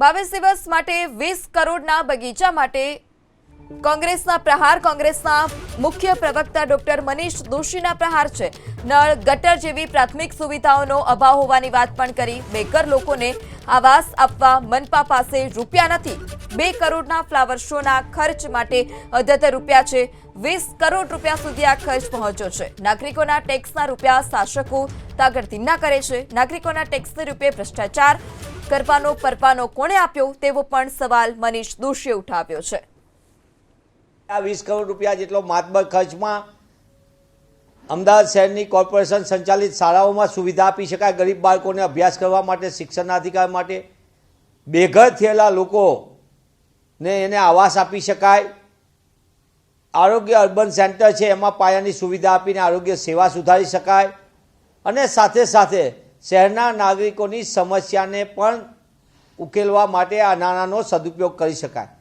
બાવીસ દિવસ માટે વીસ કરોડના બગીચા માટે કોંગ્રેસના પ્રહાર, કોંગ્રેસના મુખ્ય પ્રવક્તા ડોક્ટર મનીષ દોશીના પ્રહાર છે. નળ, ગટર જેવી પ્રાથમિક સુવિધાઓનો અભાવ હોવાની વાત પણ કરી. બેકર લોકોને આવાસ આપવા મનપા પાસે રૂપિયા નથી. બે કરોડના ફ્લાવર શોના ખર્ચ માટે અધતર રૂપિયા છે. વીસ કરોડ રૂપિયા સુધી આ ખર્ચ પહોંચ્યો છે. નાગરિકોના ટેક્સના રૂપિયા શાસકો તાગડધીના કરે છે. નાગરિકોના ટેક્સને રૂપે ભ્રષ્ટાચાર કરવાનો પરવાનો કોણે આપ્યો તેવો પણ સવાલ મનીષ દોશીએ ઉઠાવ્યો છે. આ વીસ કરોડ રૂપિયા જેટલો માતબર ખર્ચમાં અમદાવાદ શહેરની કોર્પોરેશન સંચાલિત શાળાઓમાં સુવિધા આપી શકાય ગરીબ બાળકોને અભ્યાસ કરવા માટે, શિક્ષણના અધિકાર માટે. બેઘર થયેલા લોકોને એને આવાસ આપી શકાય. આરોગ્ય અર્બન સેન્ટર છે, એમાં પાયાની સુવિધા આપીને આરોગ્ય સેવા સુધારી શકાય. અને સાથે સાથે શહેરના નાગરિકોની સમસ્યાને પણ ઉકેલવા માટે આ નાણાંનો સદુપયોગ કરી શકાય.